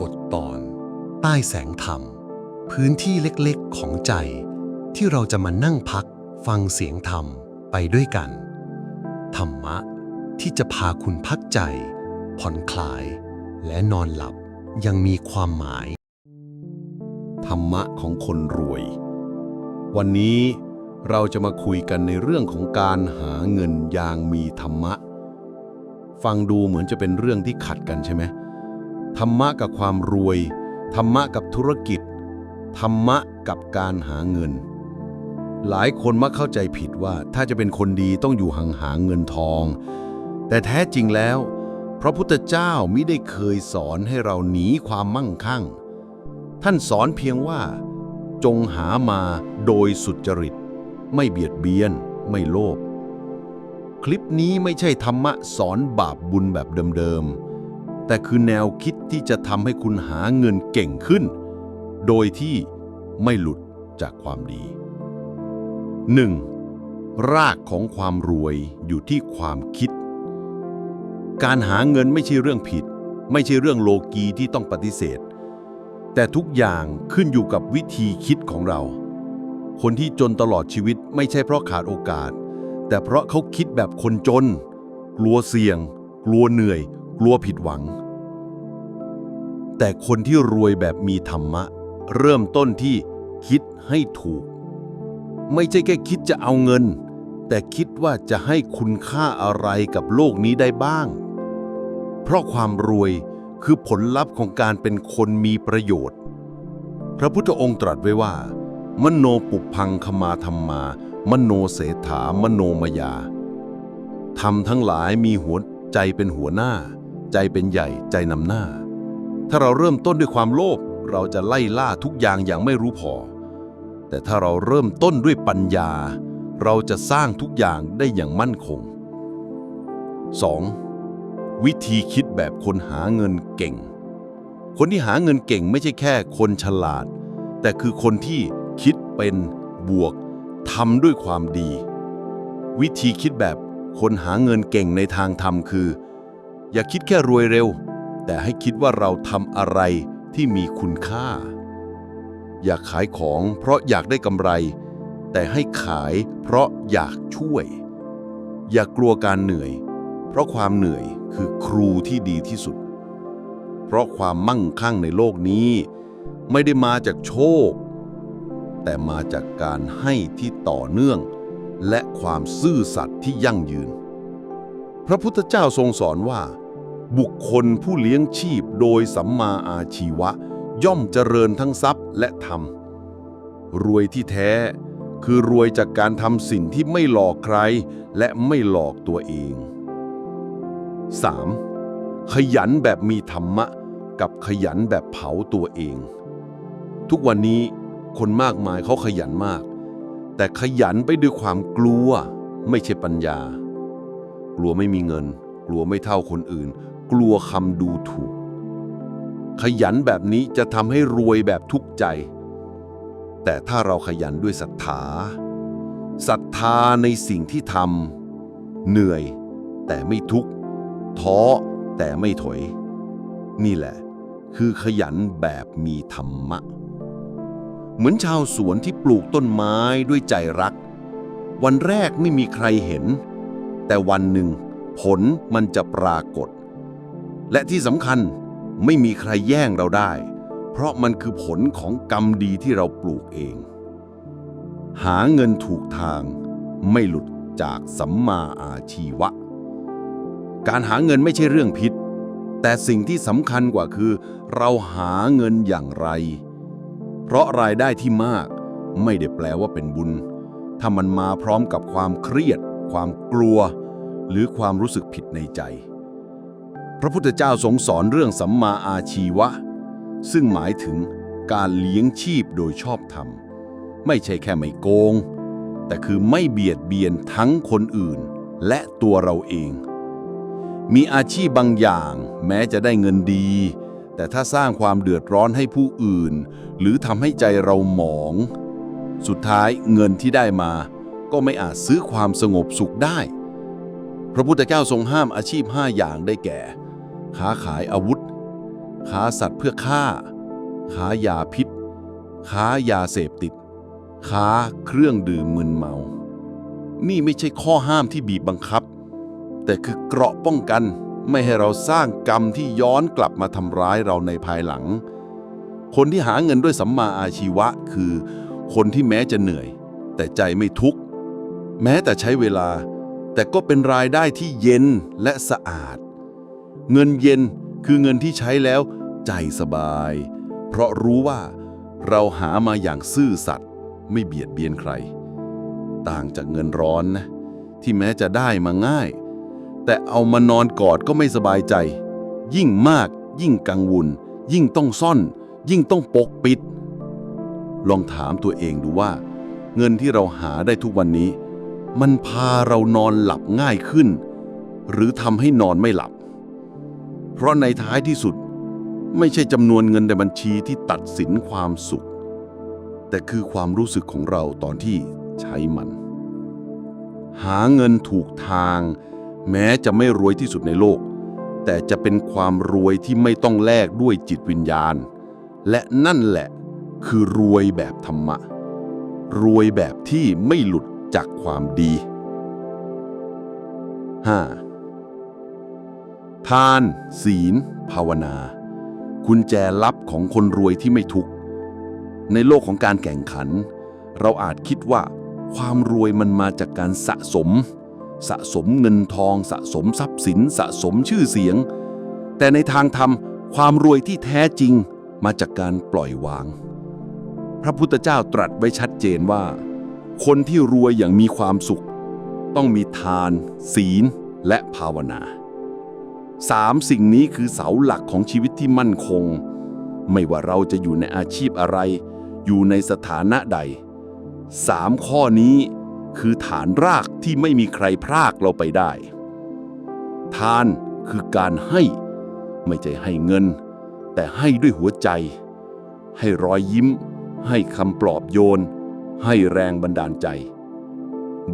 บทตอน ใต้แสงธรรม พื้นที่เล็กๆของใจ ที่เราจะมานั่งพักฟังเสียงธรรมไปด้วยกัน ธรรมะที่จะพาคุณพักใจ ผ่อนคลาย และนอนหลับยังมีความหมาย ธรรมะของคนรวย วันนี้เราจะมาคุยกันในเรื่องของการหาเงินอย่างมีธรรมะ ฟังดูเหมือนจะเป็นเรื่องที่ขัดกันใช่ไหมธรรมะกับความรวย ธรรมะกับธุรกิจ ธรรมะกับการหาเงิน หลายคนมักเข้าใจผิดว่าถ้าจะเป็นคนดีต้องอยู่ห่างหาเงินทอง แต่แท้จริงแล้ว พระพุทธเจ้ามิได้เคยสอนให้เราหนีความมั่งคั่ง ท่านสอนเพียงว่า จงหามาโดยสุจริต ไม่เบียดเบียน ไม่โลภ คลิปนี้ไม่ใช่ธรรมะสอนบาปบุญแบบเดิมๆ แต่คือแนวคิดที่จะทำให้คุณหาเงินเก่งขึ้น โดยที่ไม่หลุดจากความดี 1. รากของความรวยอยู่ที่ความคิด การหาเงินไม่ใช่เรื่องผิด ไม่ใช่เรื่องโลกีที่ต้องปฏิเสธ แต่ทุกอย่างขึ้นอยู่กับวิธีคิดของเรา คนที่จนตลอดชีวิตไม่ใช่เพราะขาดโอกาส แต่เพราะเขาคิดแบบคนจน กลัวเสี่ยง กลัวเหนื่อย กลัวผิดหวัง แต่คนที่รวยแบบมีธรรมะ เริ่มต้นที่คิดให้ถูก ไม่ใช่แค่คิดจะเอาเงิน แต่คิดว่าจะให้คุณค่าอะไรกับโลกนี้ได้บ้าง เพราะความรวยคือผลลัพธ์ของการเป็นคนมีประโยชน์ พระพุทธองค์ตรัสไว้ว่า มโนปุพังขมาธรรมา มโนเสถามโนมยาทำทั้งหลายมีหัวใจเป็นหัวหน้า ใจเป็นใหญ่ใจนำหน้า ถ้าเราเริ่มต้นด้วยความโลภเราจะไล่ล่าทุกอย่างอย่างไม่รู้พอ แต่ถ้าเราเริ่มต้นด้วยปัญญา เราจะสร้างทุกอย่างได้อย่างมั่นคง 2. วิธีคิดแบบคนหาเงินเก่ง คนที่หาเงินเก่งไม่ใช่แค่คนฉลาด แต่คือคนที่คิดเป็นบวก ทำด้วยความดี วิธีคิดแบบคนหาเงินเก่งในทางธรรมคือ อย่าคิดแค่รวยเร็ว แต่ให้คิดว่าเราทำอะไรที่มีคุณค่า อย่าขายของเพราะอยากได้กำไร แต่ให้ขายเพราะอยากช่วย อย่ากลัวการเหนื่อย เพราะความเหนื่อยคือครูที่ดีที่สุด เพราะความมั่งคั่งในโลกนี้ ไม่ได้มาจากโชค แต่มาจากการให้ที่ต่อเนื่อง และความซื่อสัตย์ที่ยั่งยืน พระพุทธเจ้าทรงสอนว่า บุคคลผู้เลี้ยงชีพโดยสัมมาอาชีวะ ย่อมเจริญทั้งทรัพย์และธรรม รวยที่แท้คือรวยจากการทำสิ่งที่ไม่หลอกใคร และไม่หลอกตัวเอง 3. ขยันแบบมีธรรมะ กับขยันแบบเผาตัวเอง ทุกวันนี้ คนมากมายเขาขยันมาก แต่ขยันไปด้วยความกลัว ไม่ใช่ปัญญา กลัวไม่มีเงิน กลัวไม่เท่าคนอื่น กลัวคำดูถูก ขยันแบบนี้จะทำให้รวยแบบทุกข์ใจ แต่ถ้าเราขยันด้วยศรัทธาศรัทธาในสิ่งที่ทำเหนื่อย แต่ไม่ทุกข์ท้อแต่ไม่ถอย นี่แหละ คือขยันแบบมีธรรมะ เหมือนชาวสวนที่ปลูกต้นไม้ด้วยใจรัก วันแรกไม่มีใครเห็น แต่วันหนึ่ง ผลมันจะปรากฏ และที่สำคัญไม่มีใครแย่งเราได้ เพราะมันคือผลของกรรมดีที่เราปลูกเอง หาเงินถูกทาง ไม่หลุดจากสัมมาอาชีวะ การหาเงินไม่ใช่เรื่องผิด แต่สิ่งที่สำคัญกว่าคือ เราหาเงินอย่างไร เพราะรายได้ที่มาก ไม่ได้แปลว่าเป็นบุญ ถ้ามันมาพร้อมกับความเครียด ความกลัว หรือความรู้สึกผิดในใจ พระพุทธเจ้าทรงสอนเรื่องสัมมาอาชีวะ ซึ่งหมายถึงการเลี้ยงชีพโดยชอบธรรม ไม่ใช่แค่ไม่โกง แต่คือไม่เบียดเบียนทั้งคนอื่น และตัวเราเอง มีอาชีพบางอย่าง แม้จะได้เงินดี แต่ถ้าสร้างความเดือดร้อนให้ผู้อื่น หรือทำให้ใจเราหมอง สุดท้ายเงินที่ได้มา ก็ไม่อาจซื้อความสงบสุขได้ พระพุทธเจ้าทรงห้ามอาชีพห้าอย่างได้แก่ค้าขายอาวุธค้าสัตว์เพื่อฆ่าค้ายาพิษค้ายาเสพติดค้าเครื่องดื่มมึนเมา นี่ไม่ใช่ข้อห้ามที่บีบบังคับ แต่คือเกราะป้องกัน ไม่ให้เราสร้างกรรมที่ย้อนกลับมาทำร้ายเราในภายหลัง คนที่หาเงินด้วยสัมมาอาชีวะคือ คนที่แม้จะเหนื่อย แต่ใจไม่ทุกข์ แม้แต่ใช้เวลา แต่ก็เป็นรายได้ที่เย็นและสะอาด เงินเย็นคือเงินที่ใช้แล้วใจสบาย เพราะรู้ว่าเราหามาอย่างซื่อสัตย์ไม่เบียดเบียนใคร ต่างจากเงินร้อนนะที่แม้จะได้มาง่าย แต่เอามานอนกอดก็ไม่สบายใจ ยิ่งมาก ยิ่งกังวล ยิ่งต้องซ่อน ยิ่งต้องปกปิด ลองถามตัวเองดูว่า เงินที่เราหาได้ทุกวันนี้ มันพาเรานอนหลับง่ายขึ้น หรือทำให้นอนไม่หลับ เพราะในท้ายที่สุด ไม่ใช่จำนวนเงินในบัญชีที่ตัดสินความสุข แต่คือความรู้สึกของเราตอนที่ใช้มัน หาเงินถูกทาง แม้จะไม่รวยที่สุดในโลก แต่จะเป็นความรวยที่ไม่ต้องแลกด้วยจิตวิญญาณ และนั่นแหละคือรวยแบบธรรมะ รวยแบบที่ไม่หลุดจากความดี 5. ทาน ศีล ภาวนา กุญแจลับของคนรวยที่ไม่ทุกข์ ในโลกของการแข่งขัน เราอาจคิดว่า ความรวยมันมาจากการสะสม สะสมเงินทอง สะสมทรัพย์สิน สะสมชื่อเสียง แต่ในทางธรรมความรวยที่แท้จริงมาจากการปล่อยวาง พระพุทธเจ้าตรัสไว้ชัดเจนว่า คนที่รวยอย่างมีความสุข ต้องมีทาน ศีล และภาวนาสามสิ่งนี้คือเสาหลักของชีวิตที่มั่นคง ไม่ว่าเราจะอยู่ในอาชีพอะไร อยู่ในสถานะใดสามข้อนี้ คือฐานรากที่ไม่มีใครพรากเราไปได้ ทานคือการให้ ไม่ใช่ให้เงิน แต่ให้ด้วยหัวใจ ให้รอยยิ้ม ให้คำปลอบโยน ให้แรงบันดาลใจ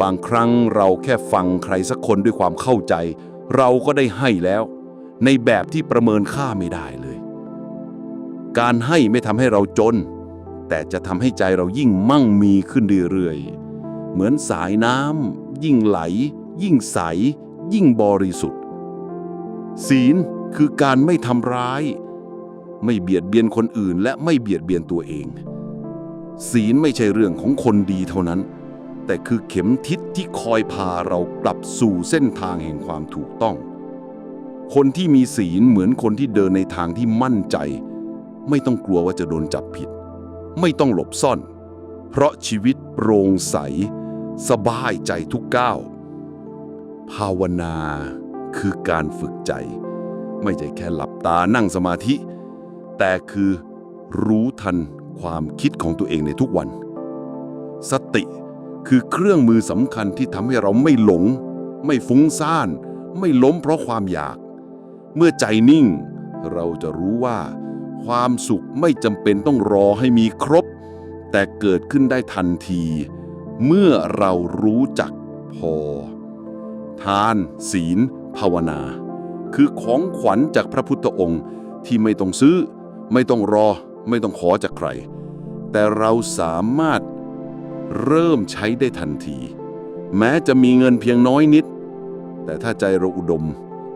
บางครั้งเราแค่ฟังใครสักคนด้วยความเข้าใจ เราก็ได้ให้แล้ว ในแบบที่ประเมินค่าไม่ได้เลย การให้ไม่ทำให้เราจน แต่จะทำให้ใจเรายิ่งมั่งมีขึ้นเรื่อยๆ เหมือนสายน้ำยิ่งไหล ยิ่งใส ยิ่งบริสุทธิ์ ศีลคือการไม่ทำร้าย ไม่เบียดเบียนคนอื่นและไม่เบียดเบียนตัวเอง ศีลไม่ใช่เรื่องของคนดีเท่านั้น แต่คือเข็มทิศที่คอยพาเรากลับสู่เส้นทางแห่งความถูกต้อง คนที่มีศีลเหมือนคนที่เดินในทางที่มั่นใจ ไม่ต้องกลัวว่าจะโดนจับผิด ไม่ต้องหลบซ่อน เพราะชีวิตโปร่งใส สบายใจทุกก้าว ภาวนาคือการฝึกใจ ไม่ใช่แค่หลับตานั่งสมาธิ แต่คือรู้ทันความคิดของตัวเองในทุกวัน สติคือเครื่องมือสำคัญที่ทำให้เราไม่หลง ไม่ฟุ้งซ่าน ไม่ล้มเพราะความอยาก เมื่อใจนิ่ง เราจะรู้ว่า ความสุขไม่จำเป็นต้องรอให้มีครบ แต่เกิดขึ้นได้ทันที เมื่อเรารู้จักพอ ทาน ศีล ภาวนา คือของขวัญจากพระพุทธองค์ที่ไม่ต้องซื้อ ไม่ต้องรอ ไม่ต้องขอจากใคร แต่เราสามารถเริ่มใช้ได้ทันที แม้จะมีเงินเพียงน้อยนิด แต่ถ้าใจเราอุดม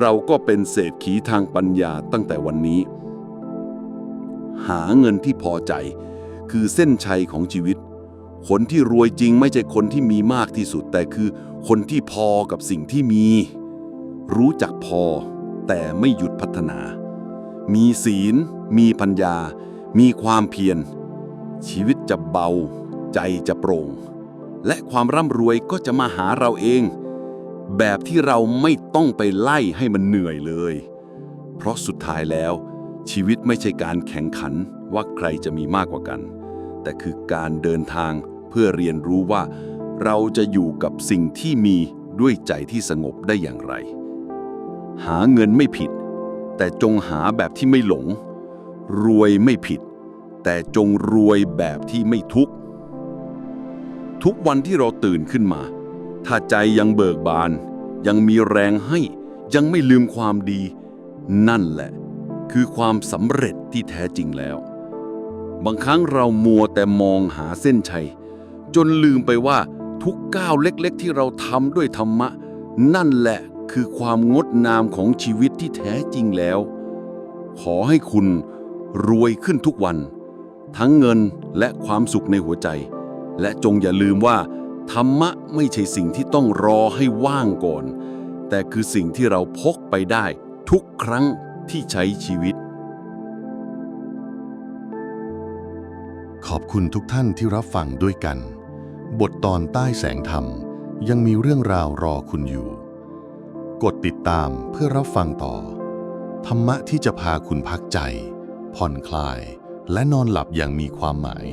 เราก็เป็นเศรษฐีทางปัญญาตั้งแต่วันนี้ หาเงินที่พอใจ คือเส้นชัยของชีวิต คนที่รวยจริงไม่ใช่คนที่มีมากที่สุด แต่คือคนที่พอกับสิ่งที่มี รู้จักพอ แต่ไม่หยุดพัฒนา มีศีล มีปัญญา มีความเพียร ชีวิตจะเบา ใจจะโปร่ง และความร่ำรวยก็จะมาหาเราเอง แบบที่เราไม่ต้องไปไล่ให้มันเหนื่อยเลย เพราะสุดท้ายแล้ว ชีวิตไม่ใช่การแข่งขันว่าใครจะมีมากกว่ากัน แต่คือการเดินทางเพื่อเรียนรู้ว่า เราจะอยู่กับสิ่งที่มีด้วยใจที่สงบได้อย่างไร หาเงินไม่ผิด แต่จงหาแบบที่ไม่หลง รวยไม่ผิด แต่จงรวยแบบที่ไม่ทุกข์ทุกวันที่เราตื่นขึ้นมา ถ้าใจยังเบิกบาน ยังมีแรงให้ ยังไม่ลืมความดี นั่นแหละ คือความสำเร็จที่แท้จริงแล้ว บางครั้งเรามัวแต่มองหาเส้นชัย จนลืมไปว่าทุกก้าวเล็กๆ ที่เราทำด้วยธรรมะ นั่นแหละคือความงดงามของชีวิตที่แท้จริงแล้ว ขอให้คุณรวยขึ้นทุกวัน ทั้งเงินและความสุขในหัวใจ และจงอย่าลืมว่า ธรรมะไม่ใช่สิ่งที่ต้องรอให้ว่างก่อน แต่คือสิ่งที่เราพกไปได้ทุกครั้งที่ใช้ชีวิต ขอบคุณทุกท่านที่รับฟังด้วยกัน บทตอนใต้แสงธรรม ยังมีเรื่องราวรอคุณอยู่ กดติดตามเพื่อรับฟังต่อ ธรรมะที่จะพาคุณพักใจ ผ่อนคลาย และนอนหลับอย่างมีความหมาย